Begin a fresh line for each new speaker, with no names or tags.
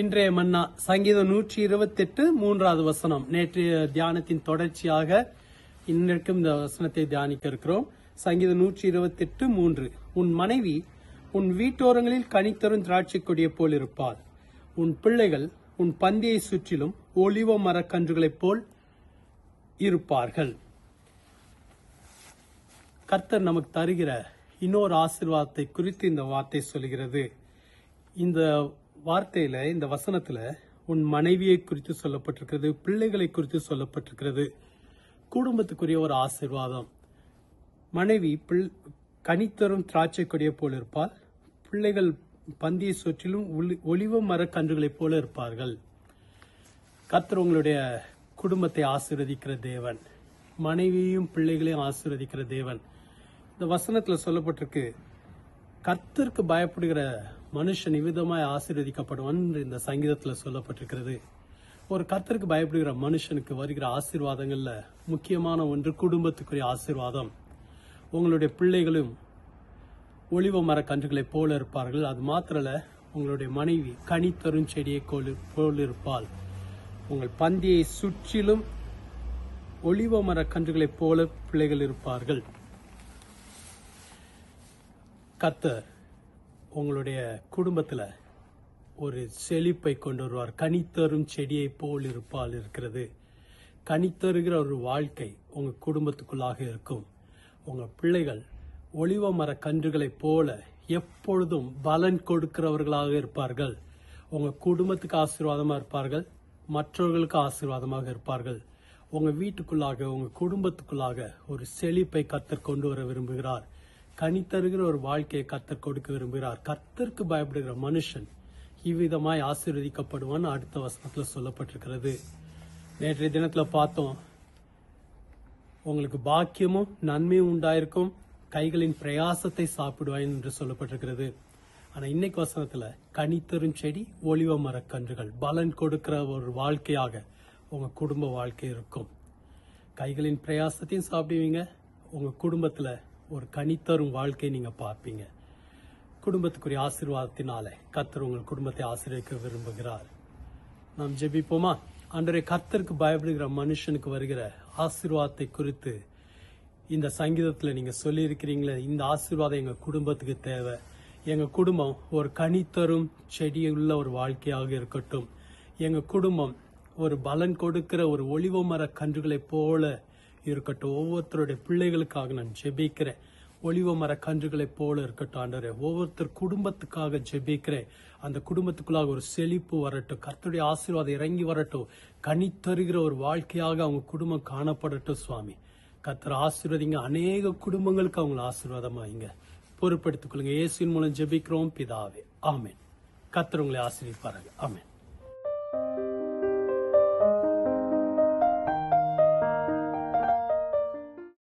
இன்றைய மன்னா சங்கீதம் நூற்றி இருபத்தெட்டு மூன்றாவது வசனம். நேற்றைய தியானத்தின் தொடர்ச்சியாக இன்றைக்கும் இந்த வசனத்தை தியானிக்க இருக்கிறோம். சங்கீதம் நூற்றி இருபத்தெட்டு மூன்று. உன் மனைவி உன் வீட்டோரங்களில் கனித்தரும் திராட்சை கொடியை போல் இருப்பார். உன் பிள்ளைகள் உன் பந்தியை சுற்றிலும் ஒளிவ மரக்கன்றுகளைப் போல் இருப்பார்கள். கர்த்தர் நமக்கு தருகிற இன்னொரு ஆசிர்வாதத்தை குறித்து இந்த வார்த்தை சொல்கிறது இந்த வார்த்தையில இந்த வசனத்துல உன் மனைவியை குறித்து சொல்லப்பட்டிருக்கிறது பிள்ளைகளை குறித்து சொல்லப்பட்டிருக்கிறது. குடும்பத்துக்குரிய ஒரு ஆசீர்வாதம். மனைவி பிள்- கனித்தரும் திராட்சை கொடியை போல இருப்பால் பிள்ளைகள் பந்தியை சுற்றிலும் ஒளி- ஒலிவ மரக்கன்றுகளைப் போல இருப்பார்கள். கர்த்தர் உங்களுடைய குடும்பத்தை ஆசிர்வதிக்கிற தேவன். மனைவியையும் பிள்ளைகளையும் ஆசிர்வதிக்கிற தேவன். இந்த வசனத்தில் சொல்லப்பட்டிருக்கு கர்த்தருக்கு பயப்படுகிற மனுஷன் இவ்விதமாய் ஆசீர்வதிக்கப்படுவான் என்று இந்த சங்கீதத்தில் சொல்லப்பட்டிருக்கிறது. ஒரு கர்த்தருக்கு பயப்படுகிற மனுஷனுக்கு வருகிற ஆசீர்வாதங்களில் முக்கியமான ஒன்று குடும்பத்துக்குரிய ஆசீர்வாதம். உங்களுடைய பிள்ளைகளும் ஒளிவ மர கன்றுகளைப் போல இருப்பார்கள். அது மாத்திரல உங்களுடைய மனைவி கனி தரும் செடியை போல் இருப்பாள் உங்கள் பந்தியை சுற்றிலும் ஒளிவ மர கன்றுகளைப் போல பிள்ளைகள் இருப்பார்கள். கத்தர் உங்களுடைய குடும்பத்தில் ஒரு செழிப்பை கொண்டு வருவார். கனித்தரும் செடியை போல் இருப்பால் இருக்கிறது. கனித்தருகிற ஒரு வாழ்க்கை உங்கள் குடும்பத்துக்குள்ளாக இருக்கும். உங்கள் பிள்ளைகள் ஒளிவ மர கன்றுகளைப் போல எப்பொழுதும் பலன் கொடுக்கிறவர்களாக இருப்பார்கள். உங்கள் குடும்பத்துக்கு ஆசீர்வாதமாக இருப்பார்கள். மற்றவர்களுக்கு ஆசீர்வாதமாக இருப்பார்கள். உங்கள் வீட்டுக்குள்ளாக உங்கள் குடும்பத்துக்குள்ளாக ஒரு செழிப்பை கத்தர் கொண்டு வர விரும்புகிறார். கனி தருகிற ஒரு வாழ்க்கையை கத்தர் கொடுக்க விரும்புகிறார். கத்தருக்கு பயப்படுகிற மனுஷன் இவ்விதமாய் ஆசீர்வதிக்கப்படுவான் அடுத்த வசனத்தில் சொல்லப்பட்டிருக்கிறது. நேற்றைய தினத்தில் பார்த்தோம். உங்களுக்கு பாக்கியமும் நன்மையும் உண்டாயிருக்கும். கைகளின் பிரயாசத்தை சாப்பிடுவாய் என்று சொல்லப்பட்டிருக்கிறது. ஆனா இன்னைக்கு வசனத்துல கனித்தரும் செடி ஒளிவ மரக்கன்றுகள் பலன் கொடுக்கிற ஒரு வாழ்க்கையாக உங்க குடும்ப வாழ்க்கை இருக்கும். கைகளின் பிரயாசத்தையும் சாப்பிடுவீங்க. உங்க குடும்பத்துல ஒரு கனித்தரும் வாழ்க்கையை நீங்கள் பார்ப்பீங்க. குடும்பத்துக்குரிய ஆசீர்வாதத்தினால கர்த்தர் உங்கள் குடும்பத்தை ஆசீர்வதிக்க விரும்புகிறார். நாம் ஜெபிப்போமா? அன்றைய கர்த்தருக்கு பயப்படுகிற மனுஷனுக்கு வருகிற ஆசீர்வாதத்தை குறித்து இந்த சங்கீதத்தில் நீங்கள் சொல்லியிருக்கிறீங்களே இந்த ஆசீர்வாதம் எங்கள் குடும்பத்துக்கு தேவை. எங்கள் குடும்பம் ஒரு கனித்தரும் செடியுள்ள ஒரு வாழ்க்கையாக இருக்கட்டும். எங்கள் குடும்பம் ஒரு பலன் கொடுக்கிற ஒரு ஒளிவ மர கன்றுகளைப் போல இருக்கட்டும். ஒவ்வொருத்தருடைய பிள்ளைகளுக்காக நான் ஜெபிக்கிறேன். ஒளிவ மர கன்றுகளைப் போல இருக்கட்டும் ஆண்டவரே. ஒவ்வொருத்தர் குடும்பத்துக்காக ஜெபிக்கிறேன். அந்த குடும்பத்துக்குள்ளாக ஒரு செழிப்பு வரட்டும். கர்த்தருடைய ஆசீர்வாதம் இறங்கி வரட்டும். கனி தருகிற ஒரு வாழ்க்கையாக அவங்க குடும்பம் காணப்படட்டும் சுவாமி. கர்த்தர் ஆசீர்வதிங்க. அநேக குடும்பங்களுக்கு அவங்கள ஆசீர்வாதமாயிங்க. பொறுப்படுத்திக் கொள்ளுங்க. இயேசுவின் மூலம் ஜெபிக்கிறோம் பிதாவே. ஆமேன். கர்த்தர் உங்களை ஆசீர்விப்பாருங்க ஆமென்.